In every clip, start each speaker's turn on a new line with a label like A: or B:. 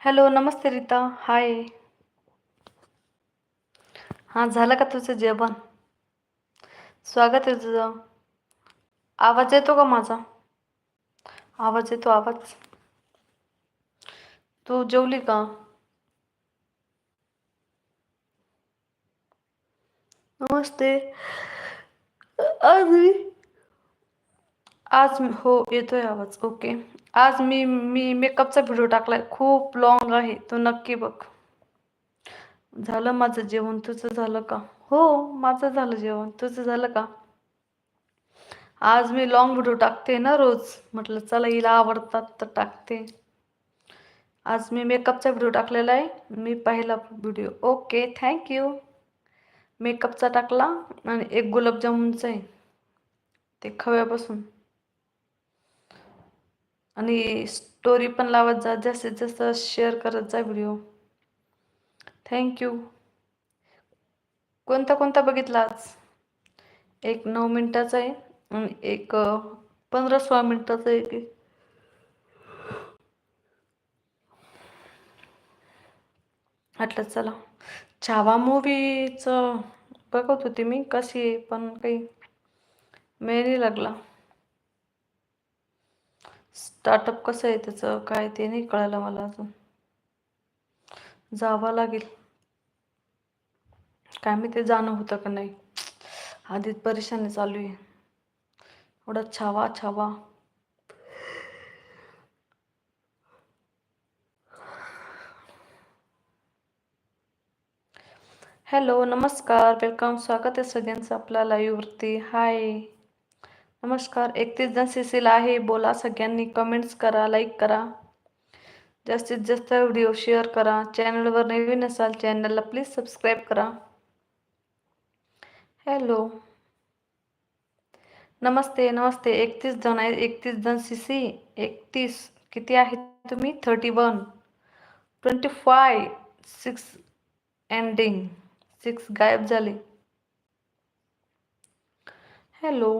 A: Hello नमस्ते रीता हाय हां झालं का तुझं जेवण स्वागत आहे तुझं आवाज येतो का माझा आवाज येतो आवाज तू जेवली का नमस्ते आज मी आज हो येतोय आवाज. ओके आज मी मी मेकअपचा व्हिडिओ टाकलाय. खूप लॉंग आहे. तो नक्की बघ. झालं माझं जेवण? तुझं झालं का? हो माझं झालं जेवण. तुझं झालं का? आज मी लॉंग व्हिडिओ टाकते ना रोज. म्हटलं चला हिला आवडतात तर टाकते. आज मी मेकअपचा व्हिडिओ टाकलेला आहे. मी पाहिला व्हिडिओ ओके थँक्यू मेकअपचा टाकला आणि एक गुलाबजामुनचा आहे. ते खव्यापासून. आणि स्टोरी पण लावत जा जास्तीत जास्त शेअर करत जा व्हिडिओ थँक्यू कोणता कोणता बघितला आज? एक नऊ मिनटाचा आहे आणि एक पंधरा सोळा मिनटाचा एक आहे म्हटलं चला. छावा मूवीचं बघत होती मी कशी आहे पण काही मेरी लागला. स्टार्टअप कसं आहे त्याचं? काय ते नाही कळायला मला अजून. जावं लागेल. काय मी ते जाणं होतं का नाही. आधीच परेशानी चालू आहे. एवढा छावा छावा. हॅलो नमस्कार. वेलकम स्वागत आहे सगळ्यांचं आपल्या लाईव्हवरती हाय नमस्कार एकतीस जण सिसील आहे. बोला सगळ्यांनी कमेंट्स करा लाईक करा. जास्तीत जास्त व्हिडिओ शेअर करा. चॅनलवर नवीन असाल चॅनलला प्लीज सबस्क्राईब करा. हॅलो नमस्ते नमस्ते. एकतीस जण आहे एकतीस जण सी सी एकतीस. किती आहेत तुम्ही? Thirty one twenty five six ending six गायब झाले. हॅलो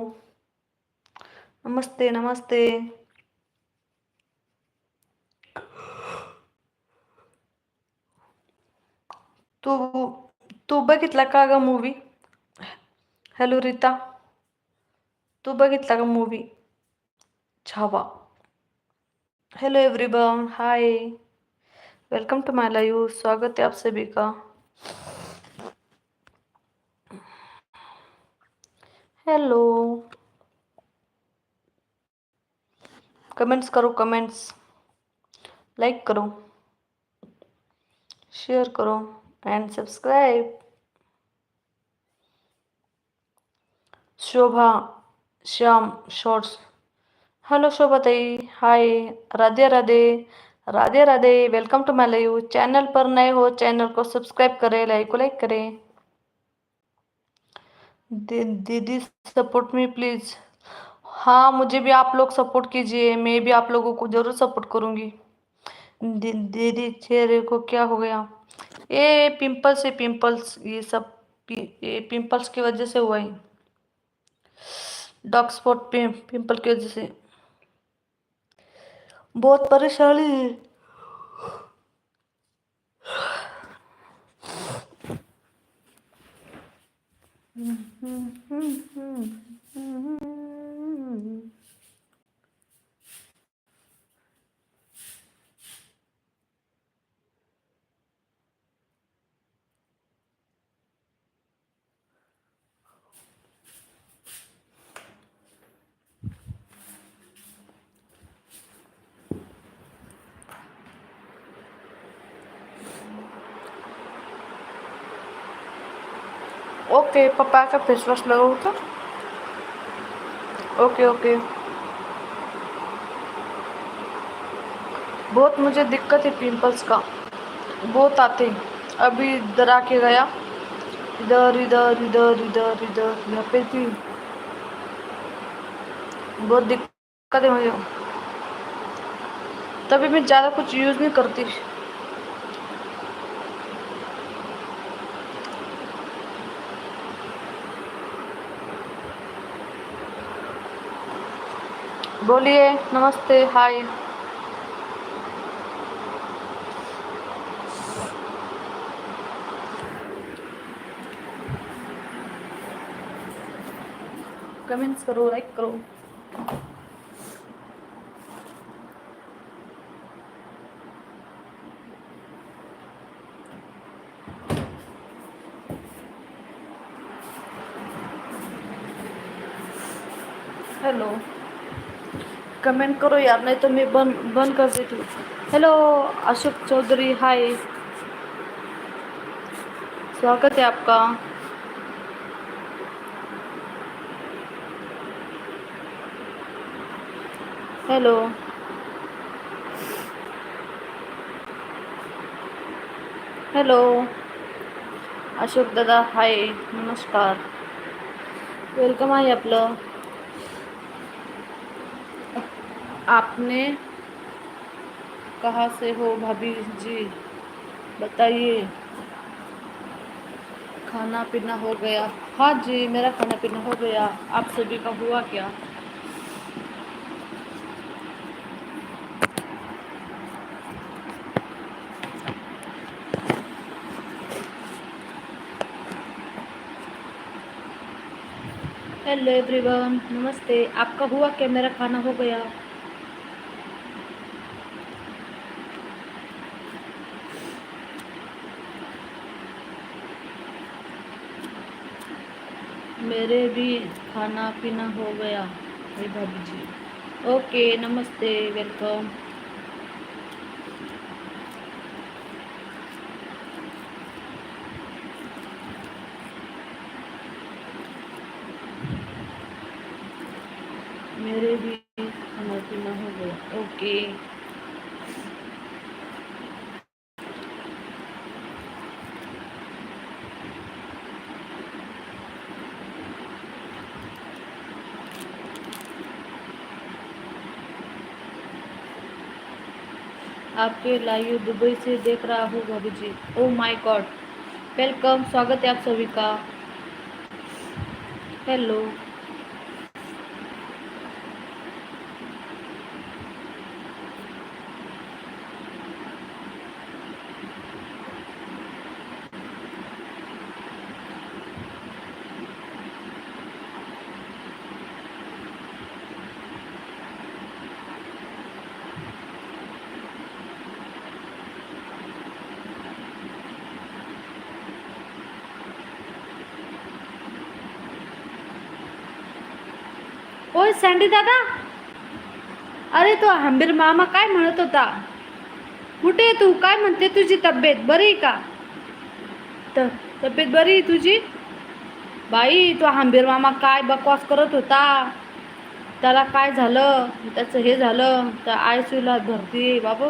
A: नमस्ते नमस्ते. तू तू बघितला का ग मूवी हॅलो रीता तू बघितला का movie Chhaava. Hello everyone hi welcome to my live स्वागत है आप सभी का. हेलो कमेंट्स करो, कमेंट्स। लाइक करो। शेयर करो and subscribe Shobha, Shyam shorts hello Shobhatai hi Radhe Radhe. Radhe Radhe. Welcome to my live channel पर नए हो चैनल को सब्सक्राइब करें लाइक को लाइक करें। दीदी सपोर्ट मी प्लीज़ हाँ मुझे भी आप लोग सपोर्ट कीजिए, मैं भी आप लोगों को ज़रूर सपोर्ट करूँगी। दीदी चेहरे को क्या हो गया? ये पिंपल्स है पिंपल्स, ये सब ये पिंपल्स की वजह से हुआ है डॉग स्पॉट पे पिंपल की वजह से। बहुत परेशानी है। ओके पप्पा का फेस वॉश लगाओ तो ओके ओके बहुत मुझे दिक्कत है पिंपल्स का। बहुत आते हैं। अभी इधर आके गया। इधर इधर इधर इधर इधर, यहाँ पे भी बहुत दिक्कत है मुझे। तभी मैं ज़्यादा कुछ यूज़ नहीं करती। बोलिए नमस्ते हाय। कमेंट्स करो लाईक करो। कमेंट करो यार नहीं तो मैं बंद बंद कर देती हूँ। हेलो अशोक चौधरी हाय स्वागत है आपका। हेलो हॅलो अशोक दादा हाय नमस्कार। वेलकम आहे आपलं। आपने कहाँ से हो भाभी जी? बताइए। खाना पीना हो गया। हाँ जी, मेरा खाना पीना हो गया। आप सभी का हुआ क्या? हेलो एवरीवन नमस्ते। आपका हुआ क्या? मेरा खाना हो गया। मेरे भी खाना पीना हो गया। हे भाभी जी। ओके, नमस्ते, वेलकम। मेरे भी खाना पीना हो गया। ओके। आपके लाइव दुबई से देख रहा हूँ भाभी जी। ओ माय गॉड वेलकम स्वागत है आप सभी का। हेलो अरे सँडी दादा? अरे तो हंबीर मामा काय म्हणत होता? कुठे आहे तू? काय म्हणते तुझी तब्येत? बरी आहे का? त तब्येत बरी आहे तुझी? बाई तो हंबीर मामा काय बकवास करत होता? त्याला काय झालं? त्याचं हे झालं? तर आय ला भरती बाबा.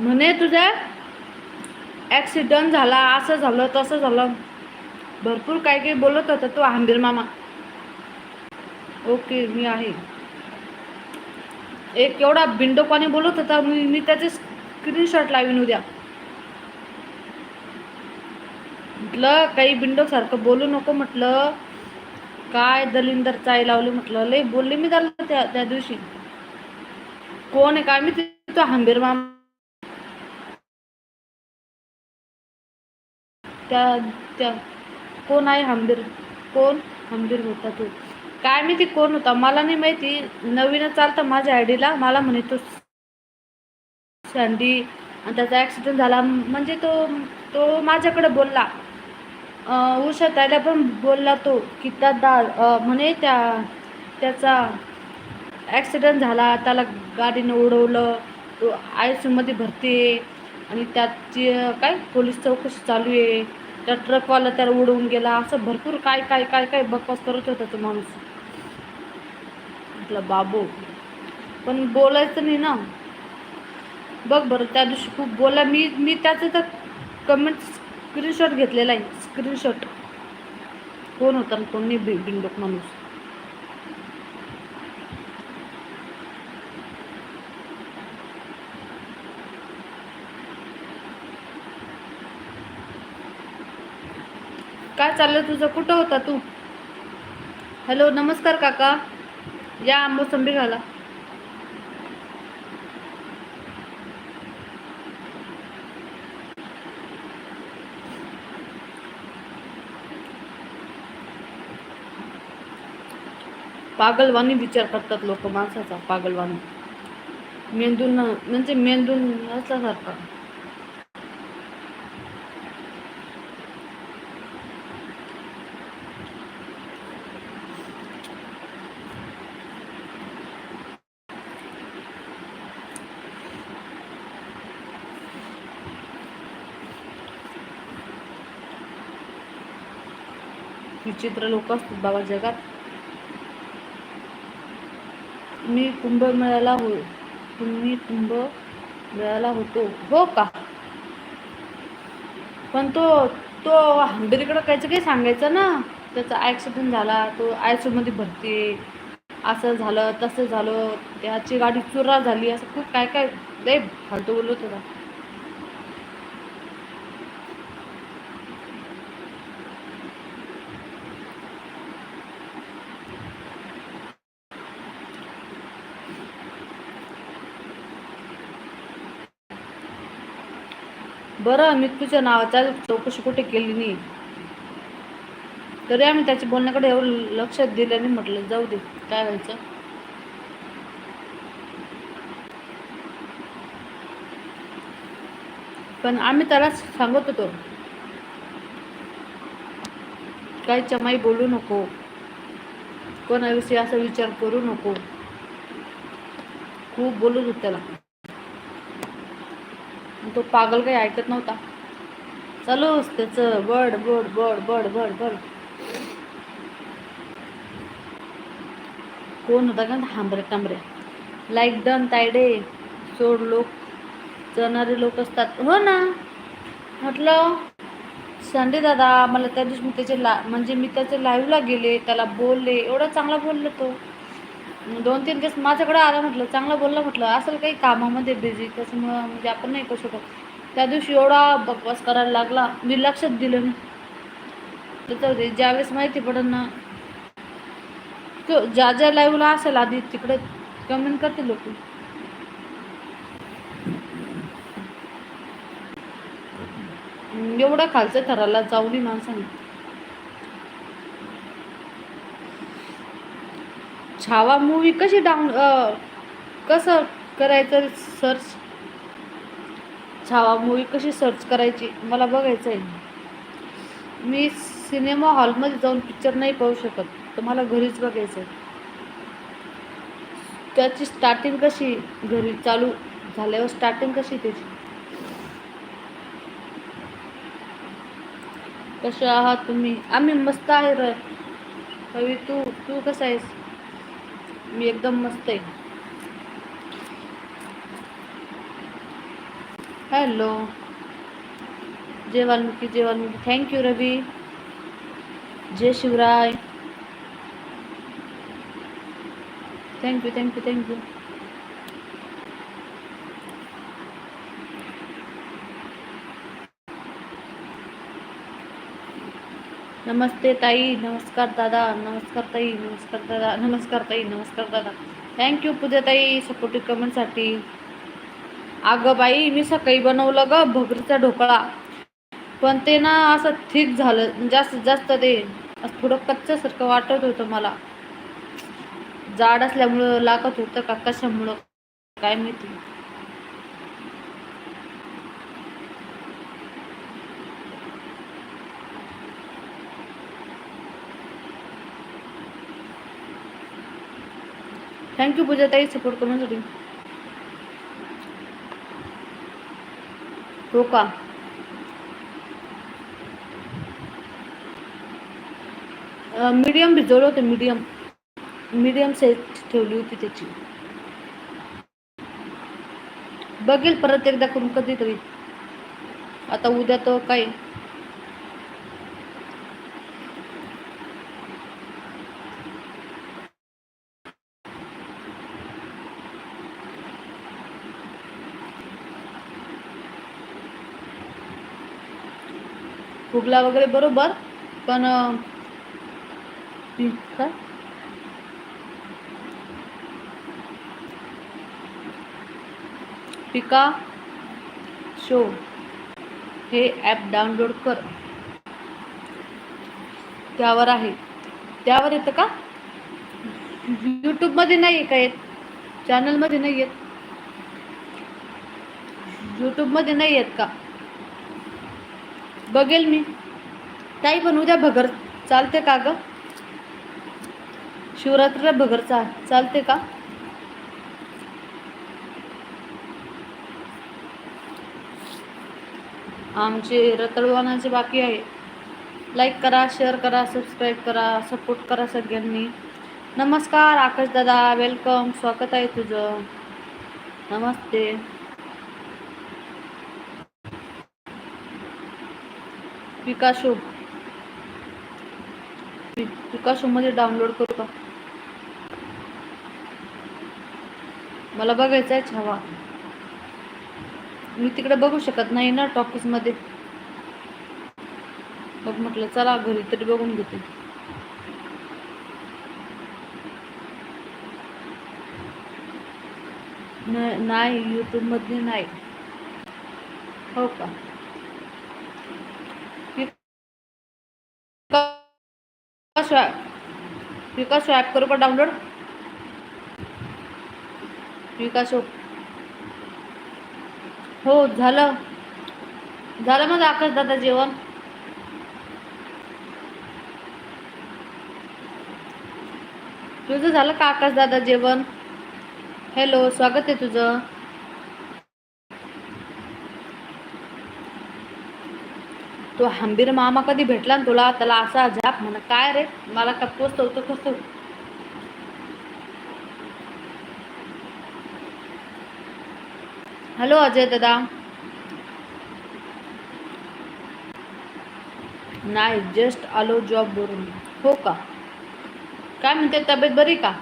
A: म्हणे तुझ्या ॲक्सिडंट झाला असं झालं तसं झालं. भरपूर काय काही बोलत होता तो आंबीर मामा. ओके मी आहे. एक एवढा बिंडोपाने बोलत होता मी मी त्याचे स्क्रीनशॉट लावीन उद्या. म्हटलं काही बिंडोसारखं बोलू नको म्हटलं. काय दलिंदर चाय लावली म्हटलं. लय बोलले मी त्याला त्या त्या दिवशी. कोण आहे? काय मी तो हंबीर मामा. त्या त्या कोण आहे हंबीर? कोण? हंबीर होता तो. काय माहिती कोण होता? मला नाही माहिती. नवीनच चालतं माझ्या आयडीला. मला म्हणे तो सँडी आणि त्याचा ॲक्सिडेंट झाला. म्हणजे तो तो माझ्याकडे बोलला. उषा त्याला पण बोलला तो की त्या दा म्हणे त्या त्याचा ॲक्सिडेंट झाला. त्याला गाडीनं उडवलं. तो आय सीमध्ये भरते. आणि त्याची काय पोलीस चौकशी चालू आहे त्या ट्रकवाला त्याला उडवून गेला असं भरपूर काय काय काय काय बकवास करत होता तो माणूस. म्हटलं बाबू पण बोलायचं नाही ना. बघ बरं त्या दिवशी खूप बोला. मी मी त्याचं तर कमेंट स्क्रीनशॉट घेतलेला आहे. स्क्रीनशॉट कोण होता आणि कोण नाही बि बिंडोक माणूस. काय चाललं तुझं? कुठं होता तू? हॅलो नमस्कार काका. या मोसंबी घाला. पागलवाणी विचार करतात लोक माणसाचा पागलवाणी. मेंदून म्हणजे मेंदून नसल्यासारखा विचित्र लोक असतात बाबा जगात. मी कुंभमेळ्याला हो तुम्ही कुंभ मेळ्याला होतो. हो का? पण तो तो हंबेरीकडं कायचं काही सांगायचं ना? त्याचा ॲक्सिडेंट झाला तो मध्ये भरते. असं झालं तसं झालं त्याची गाडी चुरा झाली असं खूप काय काय लय फालतू बोलत होता. बरं मी तुझ्या नावाचा चौकशी कुठे केली नाही? तरी आम्ही त्याच्या बोलण्याकडे एवढं लक्षात दिलं नाही म्हटलं जाऊ दे काय व्हायचं? पण आम्ही त्याला सांगत होतो काय चमाई बोलू नको कोणाविषयी असा विचार करू नको. खूप बोलत होत त्याला. तो पागल काही ऐकत नव्हता. चालूच त्याचं बड बड बड बड बड बड. कोण होता का? हांबरे टांबरे लाईक डन तायडे. सोड लोक. जाणारे लोक असतात. हो ना. म्हटलं संडे दादा मला त्या दिवशी मी त्याचे ला म्हणजे मी त्याचे लाईव्हला गेले त्याला बोलले एवढा चांगला बोललो तो. दोन तीन दिवस माझ्याकडे आला म्हटलं चांगलं बोललं म्हटलं असेल काही कामामध्ये बिझी त्याच्यामुळं म्हणजे आपण नाही करू शकत. त्या दिवशी एवढा बकवास करायला लागला मी लक्षात दिलं नाही. त्याचं ज्यावेळेस माहिती पडेल ना तो ज्या ज्या लाईव्हला असेल आधी तिकडे कमेंट करते लोक. एवढा खालचं थराला जाऊनी माणसाने. छावा मूवी कशी डाऊन कसं करायचं सर्च छावा मूवी कशी सर्च करायची? मला बघायचं आहे मी सिनेमा हॉलमध्ये जाऊन पिक्चर नाही पाहू शकत. तर मला घरीच बघायचं आहे त्याची स्टार्टिंग कशी? घरी चालू झाल्यावर स्टार्टिंग कशी त्याची? कसे आहात तुम्ही? आम्ही मस्त आहे र. रवी तू तू कसा आहेस? मी एकदम मस्त आहे. हॅलो जय वाल्मिकी जय Valmiki thank you Ravi. Jai Shivray. Thank you thank you thank you नमस्ते ताई नमस्कार दादा नमस्कार ताई नमस्कार दादा नमस्कार ताई नमस्कार दादा. थँक्यू पूजा ताई सपोर्टिव्ह कमेंटसाठी अगं बाई मी सकाळी बनवलं ग भगरीचा ढोकळा. पण ते ना असं थिक झालं जास्त जास्त ते असं थोडं कच्च्यासारखं वाटत होतं मला. जाड असल्यामुळं लागत होतं का कशामुळं काय माहिती. थँक्यू पूजाताई सपोर्ट करण्यासाठी. हो का मीडियम भिजवलं होतं मीडियम मीडियम साईज ठेवली होती त्याची. बघेल परत एकदा करून कधीतरी. आता उद्या तर काय फुगला वगैरे बरोबर पण काय? पिका शो हे ॲप डाउनलोड कर. त्यावर आहे. त्यावर येतं का? यूट्यूबमध्ये नाही आहे का येत? चॅनलमध्ये नाही येत? यूट्यूबमध्ये नाही येत का? बघेल मी. ताई पण उद्या भगर चालते का ग? शिवरात्रीला भगर चा चालते का? आमचे रतळवानाचे बाकी आहे. लाईक करा शेअर करा सबस्क्राईब करा सपोर्ट करा सगळ्यांनी. नमस्कार आकाश दादा वेलकम स्वागत आहे तुझं. नमस्ते. पिकाशो. पिकाशोमध्ये डाउनलोड करू का? मला बघायचा आहे छावा. मी तिकडे बघू शकत नाही ना टॉकीजमध्ये बघ म्हटलं चला घरी तरी बघून घेते. नाही यूट्यूबमधली नाही. हो का? पिकाशो ॲप पिकाशो करू का डाउनलोड पिकाशो हो झालं. झालं मग आकाश दादा जेवण? तुझं झालं का आकाश दादा जेवण? हॅलो स्वागत आहे तुझं. तो हंबीर मामा कधी भेटला तुला त्याला असा झाप म्हणा काय रे? मला का पोचतो कसं हॅलो अजय दादा। नाही जस्ट आलो जॉब वरून. हो का? काय म्हणते, तब्येत बरी का?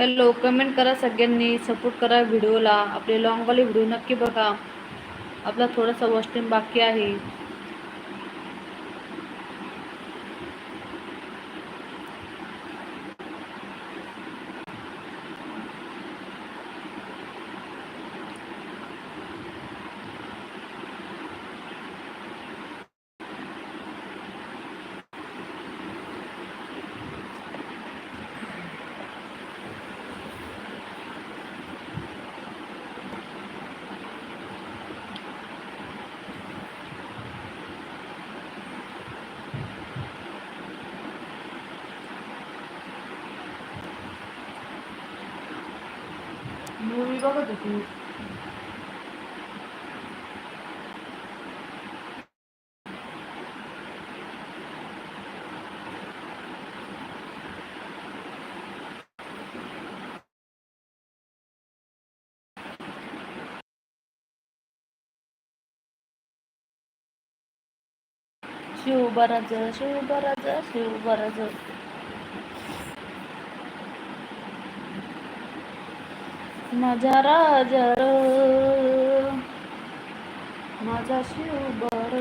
A: हॅलो कमेंट करा सगळ्यांनी सपोर्ट करा व्हिडिओला आपले लॉंगवाले व्हिडिओ नक्की बघा. आपला थोडासा वॉच टाईम बाकी आहे. मूवी बघत होती. शिव बराज शिव बराज शिव बराज माझा राजा र माझा शिव बर.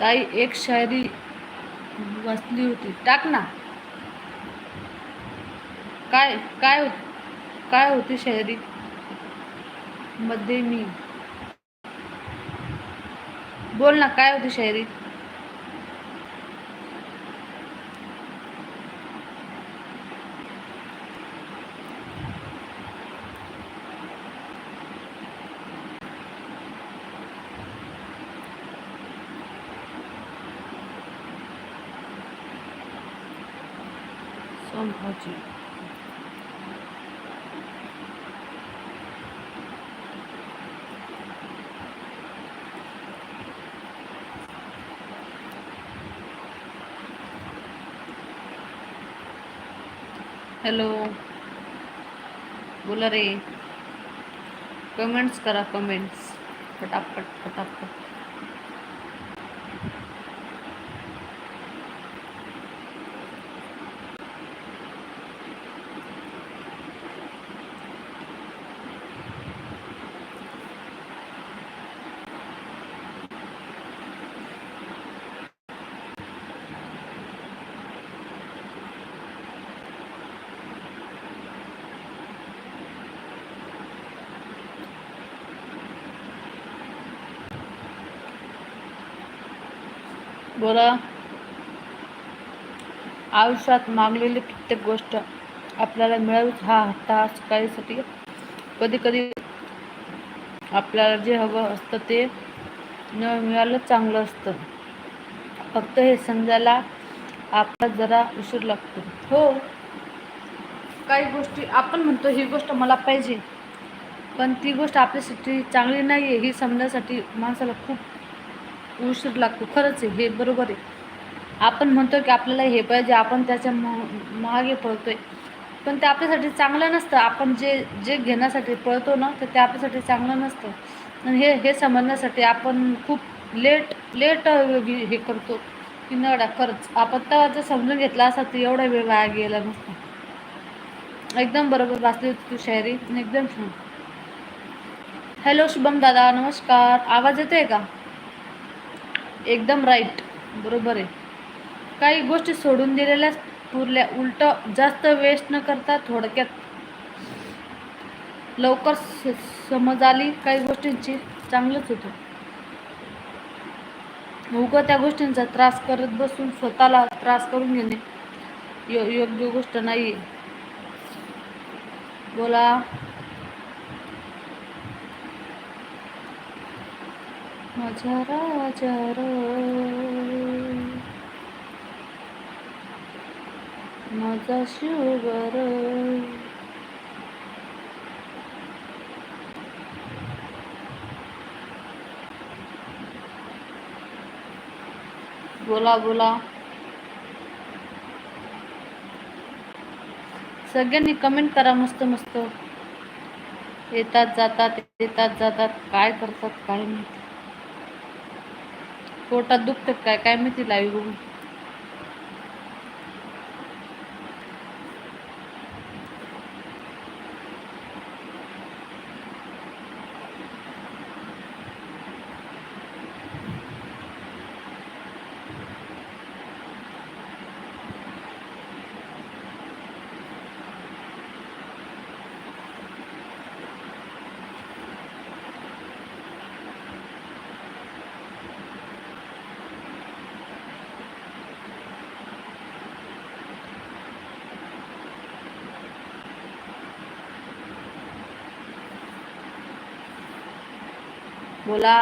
A: ताई एक शायरी वाचली होती. टाक ना. काय काय काय होती शायरी? मध्ये मी बोल ना काय होती शायरी? संभाजी हॅलो. बोला रे. कमेंट्स करा कमेंट्स पटापट पटापट बोला. आयुष्यात मागलेली प्रत्येक गोष्ट आपल्याला मिळावीच. हा तास काहीसाठी? कधी कधी आपल्याला जे हवं असतं ते न मिळालं चांगलं असतं. फक्त हे समजायला आपला जरा उशीर लागतो. हो. काही गोष्टी आपण म्हणतो ही गोष्ट मला पाहिजे. पण ती गोष्ट आपल्यासाठी चांगली नाही आहे ही समजण्यासाठी माणसाला खूप उशीर लागतो. खरंच आहे हे बरोबर आहे. आपण म्हणतो की आपल्याला हे पाहिजे आपण त्याच्यामागे पळतो आहे पण ते आपल्यासाठी चांगलं नसतं. आपण जे जे घेण्यासाठी पळतो ना तर ते आपल्यासाठी चांगलं नसतं. आणि हे हे समजण्यासाठी आपण खूप लेट लेट हे करतो. की नडा खरंच. आपण तेव्हा जर समजून घेतला असा तर एवढा वेळ वाया गेला नसता. एकदम बरोबर वाचली होती तू शायरी. एकदम छान. हॅलो शुभम दादा. नमस्कार. आवाज येतोय का? एकदम राईट बरोबर आहे. काही गोष्टी सोडून दिलेल्या पुरल्या उलट जास्त वेस्ट न करता थोडक्यात लवकर समज आली काही गोष्टींची चांगलंच होतं. उगं त्या गोष्टींचा त्रास करत बसून स्वतःला त्रास करून घेणे यो योग्य गोष्ट नाही बोला. माझ्या राजा माझा शुगर बोला बोला. सगळ्यांनी कमेंट करा मस्त मस्त. येतात जातात येतात जातात. काय करतात काय माहिती पोटात दुखतात काय काय माहिती लाईव्ह बोला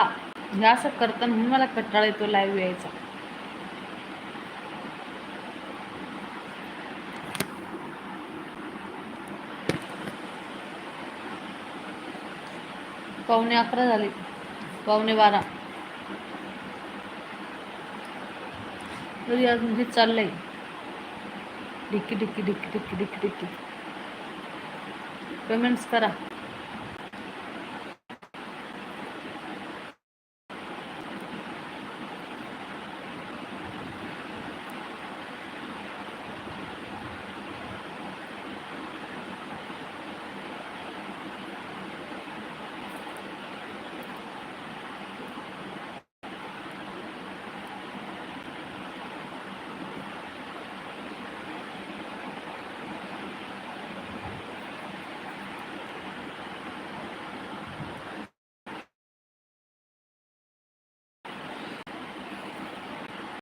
A: हे असं करताना म्हणून मला कंटाळा येतो लाईव्ह यायचा. पावणे अकरा झाले. पावणे बारा. तरी अजून हे चाललंय. डिक्की डिक्की डिक्की डिक्की डिक्की डिक्की पेमेंट्स करा.